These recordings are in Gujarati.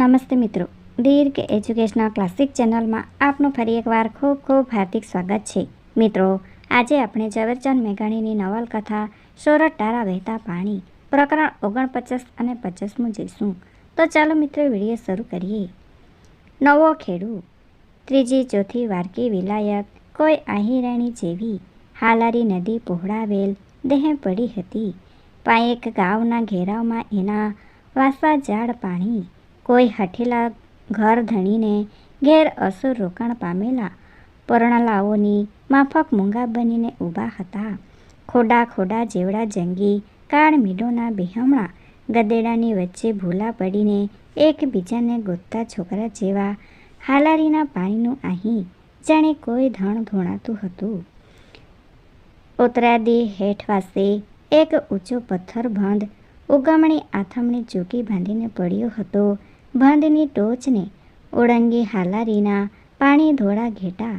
નમસ્તે મિત્રો. દીર્ઘ એજ્યુકેશનલ ક્લાસિક ચેનલમાં આપનું ફરી એકવાર ખૂબ ખૂબ હાર્દિક સ્વાગત છે. મિત્રો, આજે આપણે ઝવેરચંદ મેઘાણીની નવલકથા સોરઠ ટારા વહેતા પાણી, પ્રકરણ ઓગણપચાસ અને પચાસમું જઈશું. તો ચાલો મિત્રો, વીડિયો શરૂ કરીએ. નવો ખેડૂ ત્રીજી ચોથી વાર્કી વિલાયત કોઈ આહીરાણી જેવી, હાલારી નદી પહોળાવેલ, દેહે પડી હતી. પાયેક ગાવના ઘેરાવમાં એના વાસા ઝાડ પાણી કોઈ હઠેલા ઘર ધણીને ઘેર અસુર રોકાણ પામેલા પરણલાઓની માફક મૂંગા બનીને ઊભા હતા. ખોડા ખોડા જેવડા જંગી કાળ મીડોના બિહમણા ગદેડાની વચ્ચે ભૂલા પડીને એકબીજાને ગોતતા છોકરા જેવા હાલારીના પાણીનું અહીં જાણે કોઈ ધણ ધોણાતું હતું. ઉતરાદી હેઠવાસે એક ઊંચો પથ્થર બંધ ઉગમણી આથમણી ચૂકી બાંધીને પડ્યો હતો. બંધની ટોચને ઓળંગી હાલારીના પાણી ધોળા ઘેટા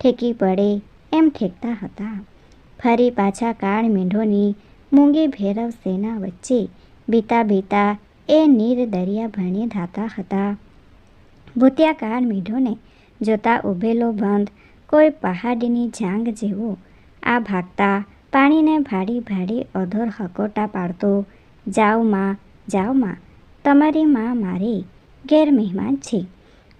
ઠેકી પડે એમ ઠેકતા હતા. ફરી પાછા કાળ મીંઢોની મૂંગી ભૈરવ સેના વચ્ચે બીતા બીતા એ નીર દરિયા ભણી ધાતા હતા. ભૂતિયા કાળ મીંઢોને જોતા ઊભેલો બંધ કોઈ પહાડની જાંગ જેવો આ ભાગતા પાણીને ભાડી ભાડી અધોર હકોટા પાડતો જાવમાં જાવમાં તમારી માં મારે ઘેર મહેમાન છે.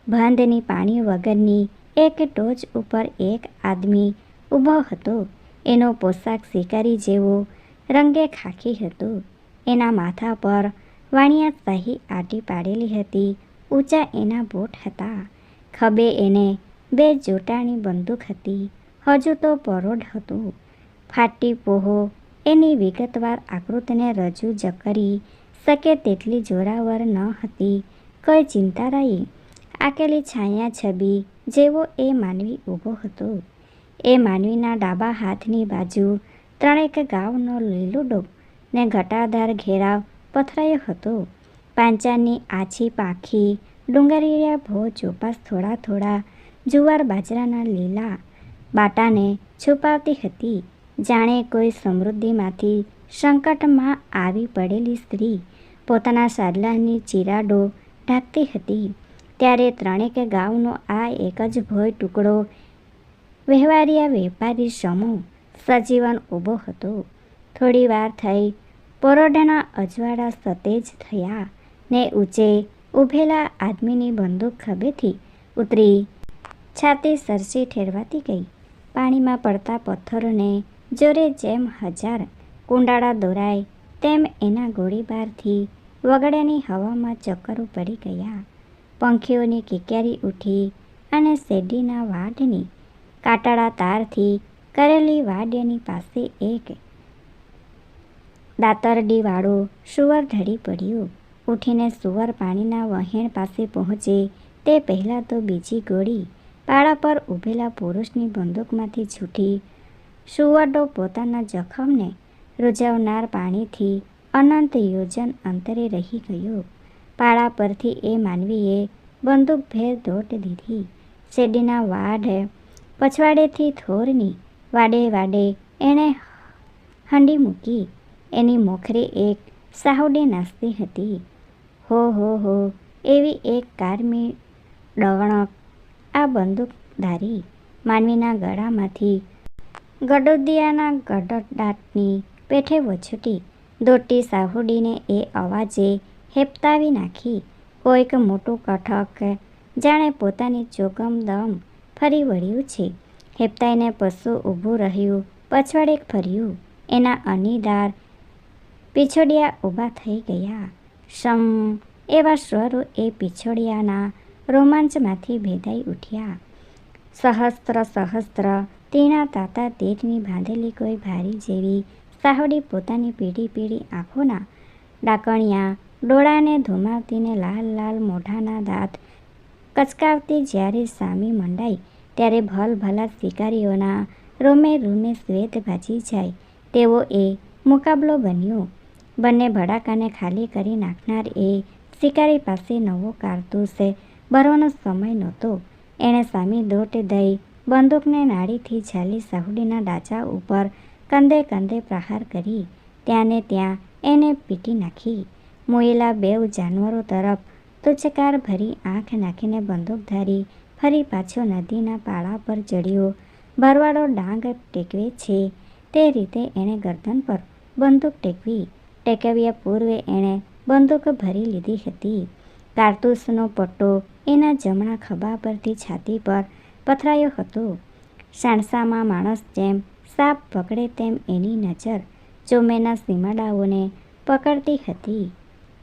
બંધની પાણી વગરની એક ટોચ ઉપર એક આદમી ઊભો હતો. એનો પોશાક શિકારી જેવો રંગે ખાખી હતો. એના માથા પર વાણિયા શાહી આટી પાડેલી હતી. ઊંચા એના બોટ હતા. ખભે એને બે જોટાણી બંદૂક હતી. હજુ તો પરોઢ હતું. ફાટી પોહો એની વિગતવાર આકૃતિને રજૂ જ કરી શકે તેટલી જોરાવર ન હતી. કોઈ રહી? આકેલી છાયા છબી જેવો એ માનવી ઊભો હતો. એ માનવીના ડાબા હાથની બાજુ ત્રણેક ગાવનો લીલો લીલુડો ને ઘટાદાર ઘેરાવ પથરાયો હતો. પાંચાની આછી પાંખી, ડુંગરીયા ભો ચોપાસ થોડા થોડા, જુવાર બાજરાના લીલા બાટાને છુપાવતી હતી. જાણે કોઈ સમૃદ્ધિમાંથી સંકટમાં આવી પડેલી સ્ત્રી પોતાના સાદલાની ચિરાડો ઢાંકતી હતી. ત્યારે ત્રણેક ગાઉનો આ એક જ ભોય ટુકડો વહેવારિયા વેપારી સમૂહ સજીવન ઊભો હતો. થોડી વાર થઈ, પરોઢના અજવાળા સતેજ થયા ને ઊંચે ઊભેલા આદમીની બંદૂક ખભેથી ઉતરી છાતી સરસી ઠેરવાતી ગઈ. પાણીમાં પડતા પથ્થરોને જોરે જેમ હજાર કુંડાળા દોરાય, તેમ એના ગોળીબારથી વગડાની હવામાં ચક્કરો પડી ગયા. પંખીઓની કિક્યારી ઉઠી અને શેરડીના વાડની કાટાળા તારથી કરેલી વાડ્યની પાસે એક દાતરડીવાળો સુવર ઢળી પડ્યો. ઉઠીને સુવર પાણીના વહેણ પાસે પહોંચે તે પહેલાં તો બીજી ગોળી પાળા પર ઊભેલા પુરુષની બંદૂકમાંથી છૂટી સુવરડો પોતાના જખમને રૂજાવનાર પાણીથી અનંત યોજન અંતરે રહી ગયો. પાળા પરથી એ માનવીએ બંદૂક ભેર દોટ દીધી. શેરડીના વાડ પછવાડેથી થોરની વાડે વાડે એણે હંડી મૂકી. એની મોખરે એક સાહુડી નાસતી હતી. હો હો હો, એવી એક કારમી ડવણક આ બંદૂકધારી માનવીના ગળામાંથી ગડોદિયાના ગડડાટની પેઠે વછૂટી. દોટી સાહુડીને એ અવાજે હેપતાવી નાખી. કોઈક મોટું કઠક જાણે પોતાની ચોગમ દમ ફરી વળ્યું છે. હેપતાઈને પશુ ઊભું રહ્યું, પછવાડે ફર્યું. એના અનિદાર પીછોડિયા ઊભા થઈ ગયા. સમ એવા સ્વરો એ પીછોડિયાના રોમાંચમાંથી ભેદાઈ ઉઠ્યા. સહસ્ત્ર સહસ્ત્ર તેના તાતા તીરની બાંધેલી કોઈ ભારી જેવી સાહુડી પોતાની પીળી પીળી આંખોના ડાકણિયા ડોળાને ધુમાવતીને લાલ લાલ મોઢાના દાંત કચકાવતી જ્યારે સામી મંડાઈ, ત્યારે ભલભલા શિકારીઓના રૂમે રૂમે શ્વેત ભાજી જાય. તેવો એ મુકાબલો બન્યો. બંને ભડાકાને ખાલી કરી નાખનાર એ શિકારી પાસે નવો કારતૂસ ભરવાનો સમય નહોતો. એણે સામી દોટ દઈ બંદૂકને નાળીથી ઝાલી સાહુડીના ડાચા ઉપર કંદે કંદે પ્રહાર કરી ત્યાંને ત્યાં એને પીટી નાખી. મોયેલા બેઉ જાનવરો તરફ તુચકાર ભરી આંખ નાખીને બંદૂક ધારી ફરી પાછો નદીના પાળા પર ચડ્યો. ભરવાડો ડાંગ ટેકવે છે, તે રીતે એણે ગરદન પર બંદૂક ટેકવી. ટેકવ્યા પૂર્વે એણે બંદૂક ભરી લીધી હતી. કારતૂસનો પટ્ટો એના જમણા ખભા પરથી છાતી પર પથરાયો હતો. સાણસામાં માણસ જેમ સાપ પકડે તેમ એની નજર ચોમેના સીમાડાઓને પકડતી હતી.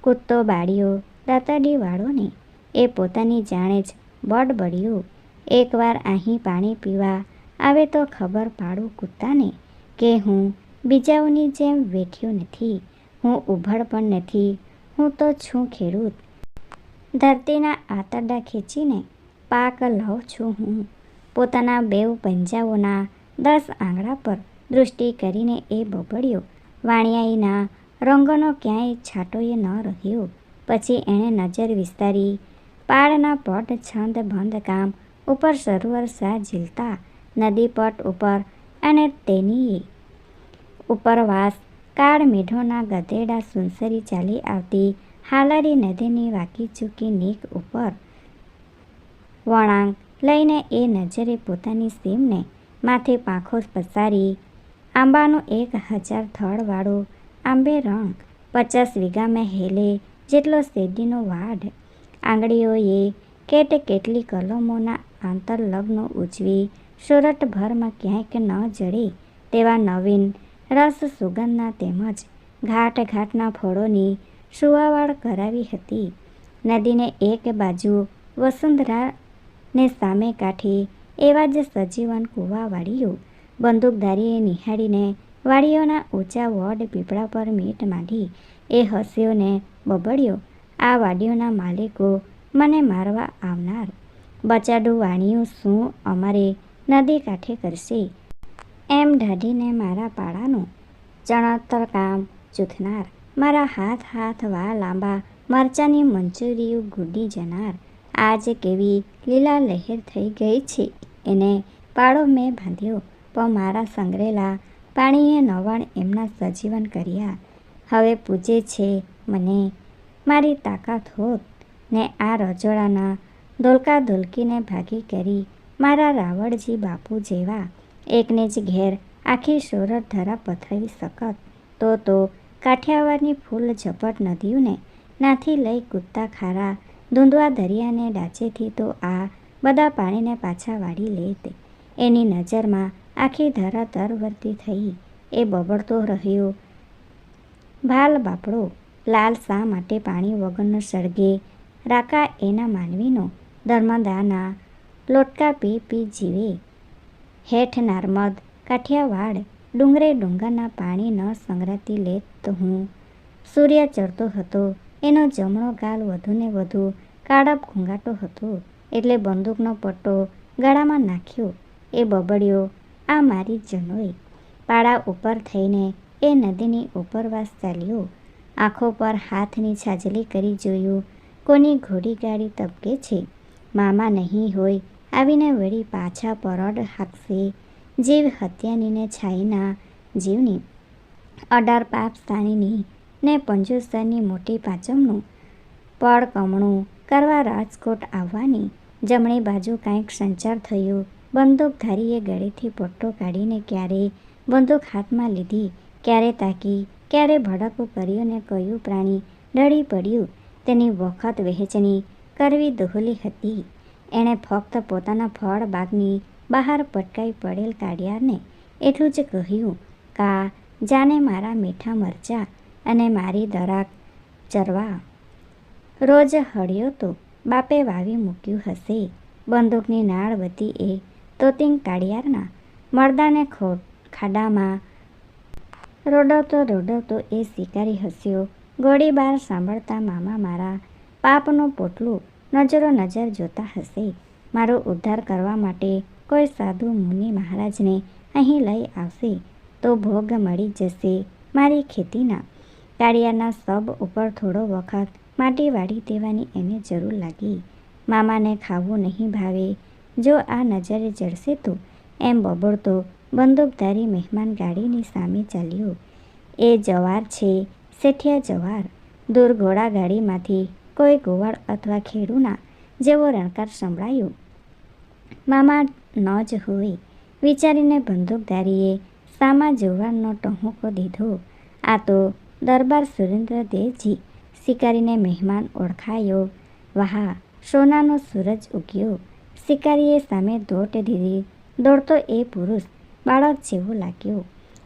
કૂદતો બાળીઓ દાતાડીવાળોને એ પોતાની જાણે જ બડબડ્યું એકવાર અહીં પાણી પીવા આવે તો ખબર પાડું કૂતાને કે હું બીજાઓની જેમ વેઠ્યો નથી. હું ઉભળ પણ નથી. હું તો છું ખેડૂત. ધરતીના આતરડા ખેંચીને પાક લઉં છું હું. પોતાના બેવ પંજાઓના દસ આંગળા પર દૃષ્ટિ કરીને એ બબડ્યો. વાણિયાઈના રંગનો ક્યાંય છાંટોએ ન રહ્યો. પછી એણે નજર વિસ્તારી. પાળના પટ છંદ બંધ કામ ઉપર સરોવર સા ઝીલતા. નદી પટ ઉપર અને તેની ઉપરવાસ કાળ મેઢોના ગધેડા સુનસરી ચાલી આવતી હાલારી નદીની વાકી ચૂકી નીક ઉપર. વળાંક લઈને એ નજરે પોતાની સીમને માથે પાંખો પસારી, આંબાનો એક હજાર થળવાળો આંબે રંગ પચાસ વીઘામાં હેલે જેટલો શેરડીનો વાઢ. આંગળીઓએ કેટ કેટલી કલમોના આંતરલગ્નો ઉજવી, સુરતભરમાં ક્યાંક ન જડે તેવા નવીન રસ સુગંધના તેમજ ઘાટ ઘાટના ફળોની સુવાવાળ કરાવી હતી. નદીને એક બાજુ વસુંધરાને સામે કાંઠે એવા જ સજીવન કૂવાવાળીઓ બંદૂકધારીએ નિહાળીને વાડીઓના ઊંચા વડ પીપળા પર મીટ માંડી એ હસ્યો ને બબડ્યો. આ વાડીઓના માલિકો મને મારવા આવનાર. બચાડું વાણીઓ શું અમારે નદી કાંઠે કરશે? એમ ઢાઢીને મારા પાડાનું ચણતર કામ ચૂથનાર. મારા હાથ હાથ વા લાંબા મરચાની મંચુરીઓ ગુડી જનાર. આજ કેવી લીલા લહેર થઈ ગઈ છે? એને પાળો મેં બાંધ્યો. પણ મારા સંગ્રેલા પાણીએ નવાણ એમના સજીવન કર્યા. હવે પૂજે છે મને. મારી તાકાત હોત ને આ રજોડાના ધોલકા ધોલકીને ભાગી કરી મારા રાવળજી બાપુ જેવા એકને જ ઘેર આખી સોરઠ ધરા પથરાવી શકત. તો તો કાઠિયાવાડની ફૂલ ઝપટ નદીઓને નાથી લઈ કૂદતા ખારા ધૂંધવા દરિયાને ડાચેથી તો આ બધા પાણીને પાછા વાળી લેત એની નજરમાં આખી ધરા તરવર્તી થઈ. એ બબડતો રહ્યો. ભાલ બાપડો, લાલ શા માટે પાણી વગરનો સળગે? રાકા એના માનવીનો ધર્મદાના લોટકા પી પી જીવે. હેઠ નર્મદ કાઠિયાવાડ ડુંગરે ડુંગરના પાણી ન સંગ્રહતી લેત તો હું. સૂર્ય ચડતો હતો. એનો જમણો ગાલ વધુને વધુ કાળપ ઘૂંઘાટો હતો. એટલે બંદૂકનો પટ્ટો ગળામાં નાખ્યો. એ બબડ્યો. આ મારી જનોએ પાડા ઉપર થઈને એ નદીની ઉપરવાસ ચાલ્યો. આંખો પર હાથની છાજલી કરી જોયું, કોની ઘોડી ગાડી તબકે છે? મામા નહીં હોય. આવીને વળી પાછા પરડ હાકશે જીવ હત્યાનીને છાઈના જીવની અઢાર પાપ સ્થાનીની ને પંજોસ્તરની મોટી પાચમનું પળ કમણું કરવા રાજકોટ આવવાની જમણી બાજુ કાંઈક સંચાર થયો. બંદૂકધારીએ ગળેથી પટ્ટો કાઢીને ક્યારે બંદૂક હાથમાં લીધી, ક્યારે તાકી, ક્યારે ભડકો કર્યો ને કયું પ્રાણી ડળી પડ્યું, તેની વખત વહેંચણી કરવી દોહલી હતી. એણે ફક્ત પોતાના ફળ બાગની બહાર પટકાઈ પડેલ કાળિયારને એટલું જ કહ્યું, કા, જાને મારા મીઠા મરચાં અને મારી દરાક ચરવા. રોજ હળ્યો તો બાપે વાવી મૂક્યું હશે. બંદૂકની નાળ વધી એ તોતિંગ કાળિયારના મરદાને ખો ખાડામાં રોડવતો રોડવતો એ શિકારી હસ્યો. ગોળીબાર સાંભળતા મામા મારા પાપનું પોટલું નજરો નજર જોતા હશે. મારો ઉદ્ધાર કરવા માટે કોઈ સાધુ મુનિ મહારાજને અહીં લઈ આવશે તો ભોગ મળી જશે મારી ખેતીના. કાળિયાના સબ ઉપર થોડો વખત માટી વાળી દેવાની એને જરૂર લાગી. મામાને ખાવું નહીં ભાવે. જો આ નજરે જડશે તો એમ બબડતો બંદૂકધારી મહેમાન ગાડીની સામે ચાલ્યો. એ જવાર છે, શેઠિયા જવાર. દૂર ઘોડા ગાડીમાંથી કોઈ ગોવાળ અથવા ખેડૂના જેવો રણકાર સંભળાયો. મામા ન જ હોય વિચારીને બંદૂકધારીએ સામા જુવાનનો ટહુકો દીધો. આ તો દરબાર સુરેન્દ્રદેવજી શિકારીને મહેમાન ઓળખાયો. વાહ, સોનાનો સૂરજ ઉગ્યો. શિકારીએ સામે દોટ દીધી. દોડતો એ પુરુષ બાળક જેવો લાગ્યો.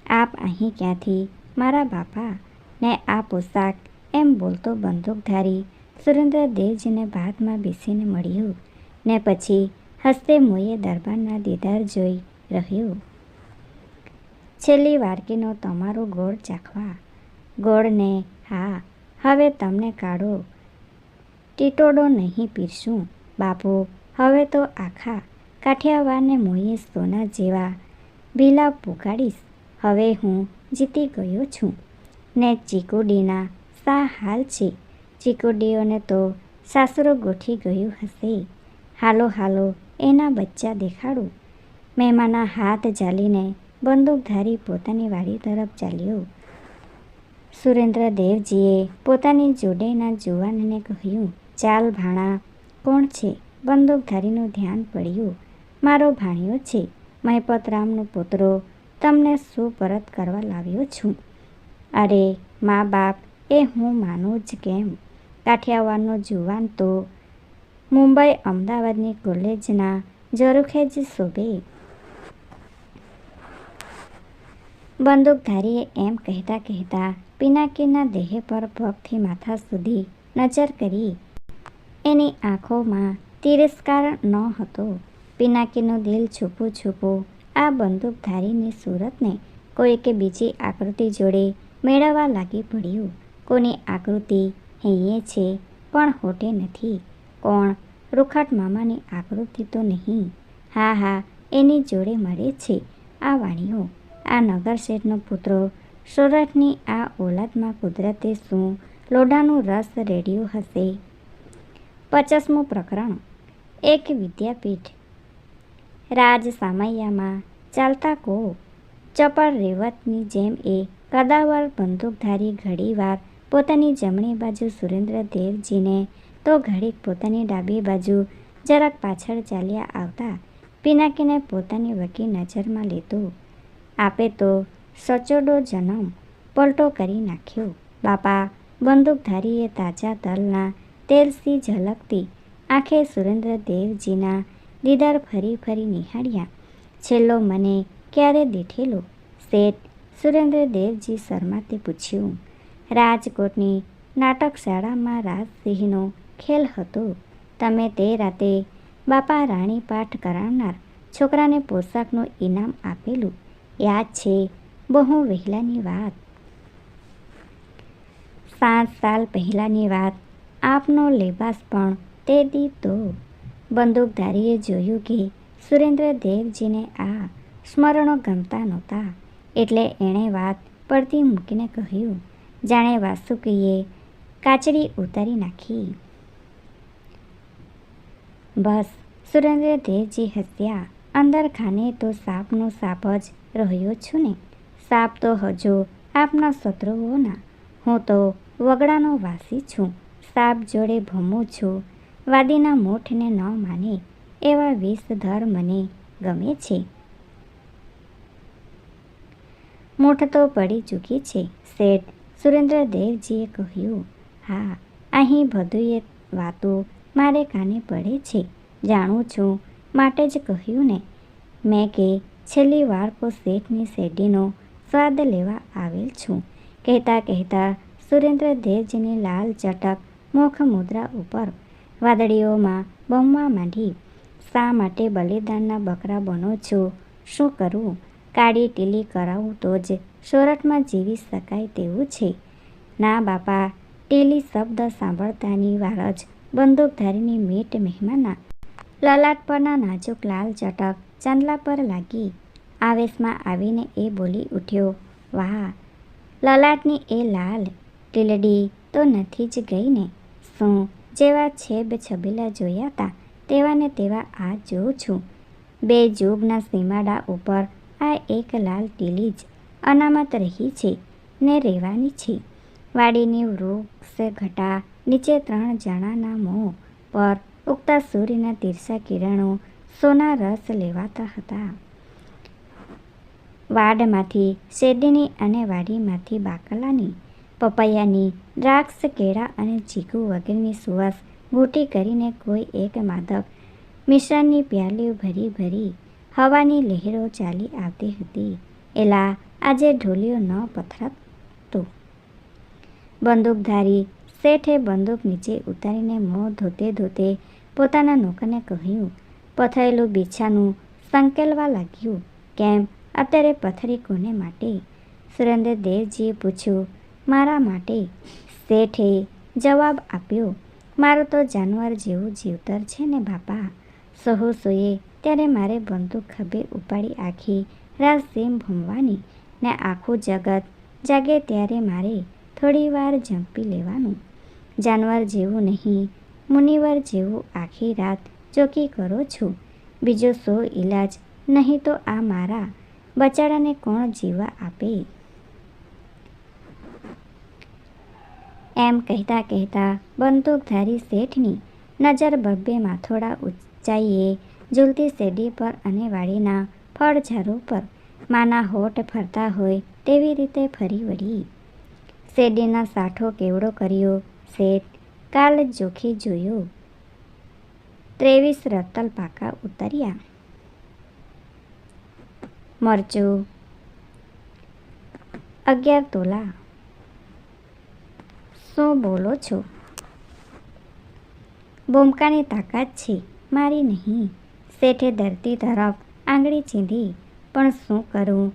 આપ અહીં ક્યાંથી? મારા બાપા. ને આ પોશાક. એમ બોલતો બંદૂકધારી સુરેન્દ્રદેવજીને બાદમાં બેસીને મળ્યું. ને પછી હસ્તે મોયે દરબારના દીદાર જોઈ રહ્યો. છેલ્લી વારકીનો તમારો ગોળ ચાખવા. ગોળને હા હવે તમને કાઢો ટીટોડો નહીં પીરશું બાપુ. હવે તો આખા કાઠિયાવાડને મોઈએ સોના જેવા ભીલા પુગાડીશ. હવે હું જીતી ગયો છું. ને ચીકુડીના સા હાલ છે. ચીકુડીઓને તો સાસરો ગોઠી ગયું હશે. હાલો હાલો, એના બચ્ચા દેખાડું. મહેમાના હાથ ઝાલીને બંદૂકધારી પોતાની વાડી તરફ ચાલ્યો. સુરેન્દ્રદેવજીએ પોતાની જોડેના જુવાનને કહ્યું, ચાલ ભાણા, કોણ છે બંદૂકધારીનું ધ્યાન પડ્યું, મારો ભાણિયો છે, મહેપતરામનો પુત્રો. તમને સુપરત કરવા લાવ્યો છું. અરે, મા બાપ, એ હું માનું જ કેમ કાઠિયાવાડનો જુવાન તો મુંબઈ અમદાવાદની કોલેજના ઝરૂખે જ શોભે. બંદૂકધારીએ એમ કહેતા કહેતા પિનાકીના દેહ પર પગથી માથા સુધી નજર કરી. એની આંખોમાં તિરસ્કાર ન હતો. પિનાકીનું દિલ છૂપું છૂપું આ બંદૂકધારીની સુરતને કોઈ કે બીજી આકૃતિ જોડે મેળવવા લાગી પડ્યું. કોની આકૃતિ હૈયે છે પણ હોટે નથી. કોણ? રૂખાટ મામાની આકૃતિ તો નહીં. હા હા, એની જોડે મળે છે આ વાણીઓ. આ નગર શેઠનો પુત્રો સોરઠની આ ઓલાદમાં કુદરતે શું લોઢાનું રસ રેડ્યું હશે? પચાસમું પ્રકરણ. એક વિદ્યાપીઠ. રાજ સામૈયામાં ચાલતા કો ચપળ રેવતની જેમ એ કદાવર બંદૂકધારી ઘડીવાર પોતાની જમણી બાજુ સુરેન્દ્રદેવજીને તો ઘડીક પોતાની ડાબી બાજુ જરાક પાછળ ચાલ્યા આવતા પિનાકીને પોતાની વકી નજરમાં લેતો આપે તો સચોડો જન્મ પલટો કરી નાખ્યો. બાપા, બંદૂકધારીએ તાજા તલના તેલસી ઝલકતી આંખે સુરેન્દ્રદેવજીના દીદાર ફરી ફરી નિહાળ્યા. છેલ્લો મને ક્યારે દીઠેલો? શેઠ સુરેન્દ્રદેવજી શર્માથી પૂછ્યું. રાજકોટની નાટકશાળામાં રાજસિંહનો ખેલ હતો. તમે તે રાતે બાપા રાણી પાઠ કરાવનાર છોકરાને પોશાકનું ઇનામ આપેલું. યાદ છે બહુ વહેલાની વાત. સાત સાલ પહેલાંની વાત. આપનો લેબાસ પણ તે દી તો. બંદૂકધારીએ જોયું કે સુરેન્દ્રદેવજીને આ સ્મરણો ગમતા નહોતા. એટલે એણે વાત પડતી મૂકીને કહ્યું, જાણે વાસુકીએ કાચડી ઉતારી નાખી. બસ, સુરેન્દ્રદેવજી હસ્યા. અંદર ખાને તો સાપનો સાપ જ રહ્યો છું ને. સાપ તો હજુ આપના શત્રુઓના. હું તો વગડાનો વાસી છું. સાપ જોડે ભમું છું. વાદીના મૂઠને ન માને એવા વિષધર મને ગમે છે. મૂઠ તો પડી ચૂકી છે. શેઠ સુરેન્દ્રદેવજીએ કહ્યું, હા, અહીં બધુંય વાતો મારે કાને પડે છે. જાણું છું. માટે જ કહ્યું ને. મેં કે, છેલ્લી વાર કો શેઠની શેરડીનો સ્વાદ લેવા આવેલ છું. કહેતા કહેતા સુરેન્દ્રદેવજીની લાલ ચટક, મુખ મુદ્રા ઉપર વાદળીઓમાં બમવા માંડી. શા માટે બલિદાનના બકરા બનો છો? શું કરવું કાળી ટીલી કરાવું તો જ સોરઠમાં જીવી શકાય તેવું છે. ના બાપા, ટીલી શબ્દ સાંભળતાની વાર જ બંદૂકધારીની મીટ મહેમાના. લલાટ પરના નાજુક લાલ ચટક ચાંદલા પર લાગી. આવેશમાં આવીને એ બોલી ઉઠ્યો, વાહ, લલાટની એ લાલ ટીલડી તો નથી જ ગઈ ને શું જેવા છેબ છબીલા જોયા હતા તેવા ને તેવા આ જોઉં છું. બે જોગના સીમાડા ઉપર આ એક લાલ ટીલી જ અનામત રહી છે, ને રહેવાની છે. વાડીની વૃક્ષ ઘટા નીચે ત્રણ જણાના મોં પર ઉગતા સૂર્યના તીરસા કિરણો સોના રસ લેવાતા હતા. વાડમાંથી શેરડીની અને વાડીમાંથી બાકલાની, પપૈયાની, દ્રાક્ષ, કેળા અને ચીકુ વગેરેની સુવાસ ઘૂંટી કરીને કોઈ એક માદક મિશ્રણની પ્યાલીઓ ભરી ભરી હવાની લહેરો ચાલી આવતી હતી. એલા આજે ઢોલિયો ન પથરાતો. બંદૂકધારી શેઠે બંદૂક નીચે ઉતારીને મોં ધોતે ધોતે પોતાના નોકરને કહ્યું, પથરેલું બીછાનું સંકેલવા લાગ્યું. કેમ? અત્યારે પથરી કોને માટે સુરેન્દ્રદેવજીએ પૂછ્યું, મારા માટે શેઠે જવાબ આપ્યો, મારું તો જાનવર જેવું જીવતર છે ને બાપા. સહુ સોએ, ત્યારે મારે બંદૂક ખભે ઉપાડી આખી રાત સેમ ભમવાની ને આખું જગત જાગે ત્યારે મારે થોડી વાર ઝંપી લેવાનું. જાનવર જેવું નહીં, મુનિવર જેવું આખી રાત ચોકી કરો છું. બીજો સો ઈલાજ નહીં તો આ મારા બચાડાને કોણ જીવવા આપે? એમ કહેતા કહેતા બંદૂકધારી શેઠની નજર બબ્બે માથોડા ઊંચાઈએ ઝૂલતી શેરડી પર અને વાડીના ફળઝારો પર માના હોઠ ફરતા હોય તેવી રીતે ફરી વળી. શેરડીના સાઠો કેવડો કર્યો? શેઠ કાલ જોખી જોયો. ત્રેવીસ રતલ પાકા ઉતર્યા. મરચું. અગિયાર તોલા. શું બોલો છો? બોમકાની તાકાત છે, મારી નહીં. શેઠે ધરતી તરફ આંગળી ચીંધી, પણ શું કરું?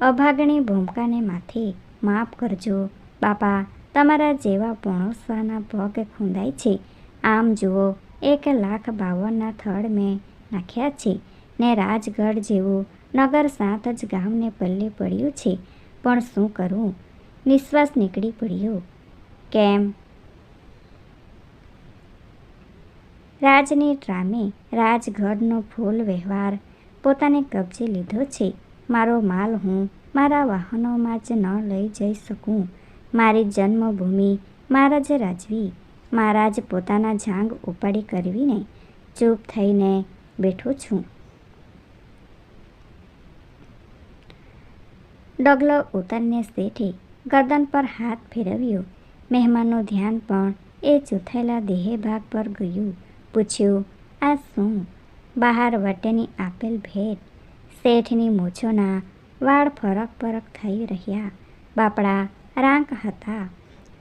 અભાગણી ભૂમકાને માથે માફ કરજો. બાપા, તમારા જેવા પોણોસવાના પગ ખૂંદાય છે. આમ જુઓ, એક લાખ બાવનના થડ મેં નાખ્યા છે. ને રાજગઢ જેવું નગર સાત જ ગામને પલ્લે પડ્યું છે. પણ શું કરવું નિશ્વાસ નીકળી પડ્યો. કેમ? રાજની ટ્રામે રાજગઢનો ફૂલ વ્યવહાર પોતાને કબજે લીધો છે. મારો માલ હું મારા વાહનોમાં જ ન લઈ જઈ શકું. મારી જન્મભૂમિ મારા જ રાજવી. મારા જ પોતાના જાંગ ઉપાડી કરવીને ચૂપ થઈને બેઠો છું. ડગલો ઉતરને શેઠે ગરદન પર હાથ ફેરવ્યો. મહેમાનનું ધ્યાન પણ એ ચૂથેલા દેહે ભાગ પર ગયું. પૂછ્યું, આ શું? બહાર વટેની આપેલ ભેટ? શેઠની મૂછોના વાળ ફરક ફરક થઈ રહ્યા. બાપડા રાંક હતા.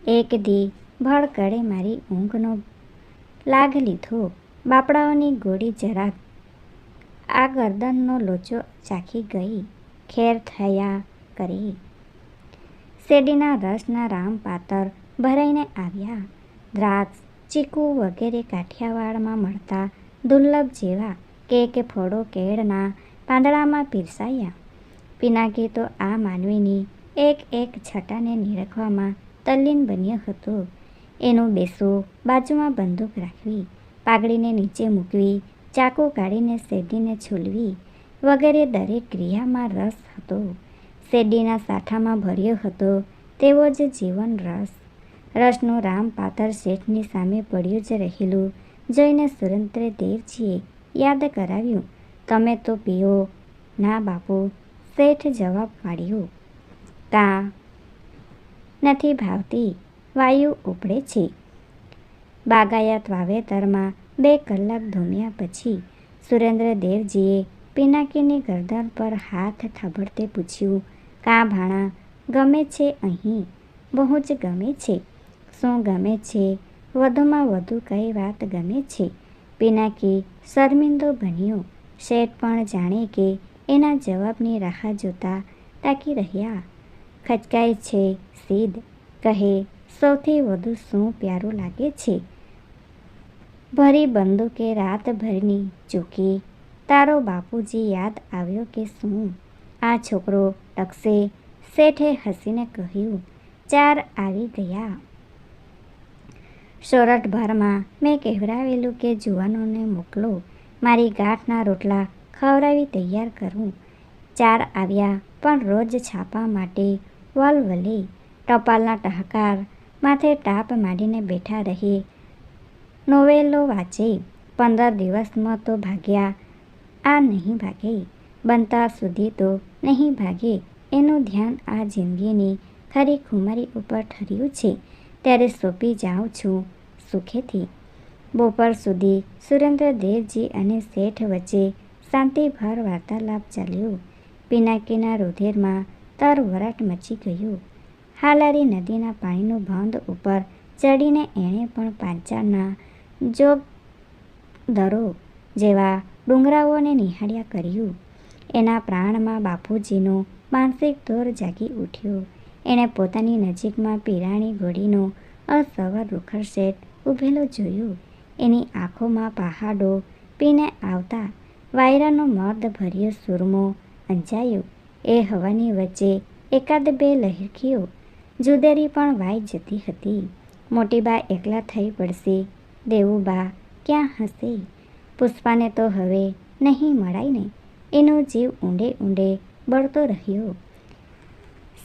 એક દી ભડકડે મારી ઊંઘનો લાગ લીધો. બાપડાઓની ગોળી જરાક આ ગરદનનો લોચો ચાખી ગઈ. ખેર થયા કરી. શેરડીના રસના રામ પાતર ભરાઈને આવ્યા. દ્રાક્ષ, ચીકુ વગેરે કાઠિયાવાડમાં મળતા દુર્લભ જેવા કે કે ફળો, કેળના પાંદડામાં પીરસાયા. પિનાકી તો આ માનવીની એક એક છટાને નિરખવામાં તલ્લીન બન્યો હતો. એનું બેસવું બાજુમાં બંદૂક રાખવી, પાઘડીને નીચે મૂકવી, ચાકુ કાઢીને શેરડીને છૂલવી વગેરે દરેક ક્રિયામાં રસ હતો. શેરડીના સાઠામાં ભર્યો હતો, તેવો જ જીવન રસ. રસનું રામ પાથર શેઠની સામે પડ્યું જ રહેલું. જોઈને સુરેન્દ્ર દેવજીએ યાદ કરાવ્યું, તમે તો પીઓ. ના બાપુ, શેઠ જવાબ પાડ્યો. તા. નથી ભાવતી, વાયુ ઉપડે છે. બાગાયત વાવેતરમાં બે કલાક ધૂમ્યા પછી સુરેન્દ્ર દેવજીએ પિનાકીની ગરદન પર હાથ થાબડતે પૂછ્યું કા ભાણા, ગમે છે અહીં? બહુ જ ગમે છે. શું ગમે છે? વધુમાં વધુ કઈ વાત ગમે છે? પિનાકી શર્મિંદો બન્યો. શેઠ પણ જાણે કે એના જવાબની રાહ જોતા તાકી રહ્યા. ખચકાય છે, સીધ. કહે, સૌથી વધુ શું પ્યારું લાગે છે? ભરી બંદૂકે રાતભરની ચૂકી. તારો બાપુજી યાદ આવ્યો કે શું? આ છોકરો ટકશે શેઠે હસીને કહ્યું, ચાર આવી ગયા. સોરઠભરમાં મેં કહેવરાવેલું કે જુવાનોને મોકલો, મારી ગાંઠના રોટલા ખવડાવી તૈયાર કરું. ચાર આવ્યા પણ રોજ છાપા માટે વલવલી, ટપાલના ટહકાર માથે ટાપ માંડીને બેઠા રહે. નોવેલો વાંચે, પંદર દિવસમાં તો ભાગ્યા. આ નહીં ભાગે. બનતા સુધી તો નહીં ભાગે. એનું ધ્યાન આ જિંદગીની ખરી ખુમારી ઉપર ઠર્યું છે. ત્યારે સોંપી જાઉં છું સુખેથી. બપોર સુધી સુરેન્દ્રદેવજી અને શેઠ વચ્ચે શાંતિભર વાર્તાલાપ ચાલ્યો. પિનાકીના રુધિરમાં તરવરાટ મચી ગયું. હાલારી નદીના પાણીનું બંધ ઉપર ચડીને એણે પણ પાંચાળના જોગ દરો જેવા ડુંગરાઓને નિહાળ્યા કર્યું. એના પ્રાણમાં બાપુજીનો માનસિક દોર જાગી ઉઠ્યો. એણે પોતાની નજીકમાં પીરાણી ઘોડીનો અસવાર રૂખર શેઠ ઊભેલો જોયો. એની આંખોમાં પહાડો પીને આવતા વાયરાનો મર્દભર્યો સુરમો અંજાયો. એ હવાની વચ્ચે એકાદ બે લહેરખીઓ જુદેરી પણ વાઈ જતી હતી. મોટીબા એકલા થઈ પડશે દેવુબા ક્યાં હશે? પુષ્પાને તો હવે નહીં મળાય ને. એનો જીવ ઊંડે ઊંડે બળતો રહ્યો.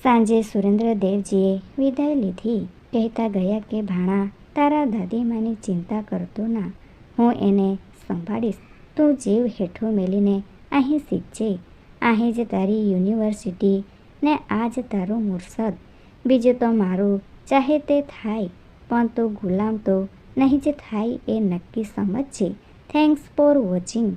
સાંજે સુરેન્દ્રદેવજીએ વિદાય લીધી. કહેતા ગયા કે, ભાણા, તારા દાદીમાની ચિંતા કરતો ના. હું એને સંભાળીશ. તું જીવ હેઠો મેલીને અહીં શીખજે. અહીં જ તારી યુનિવર્સિટી ને આ જ તારું મુરસદ. બીજું તો મારું ચાહે તે થાય, પણ તો ગુલામ તો નહીં જ થાય એ નક્કી સમજજે. Thanks for watching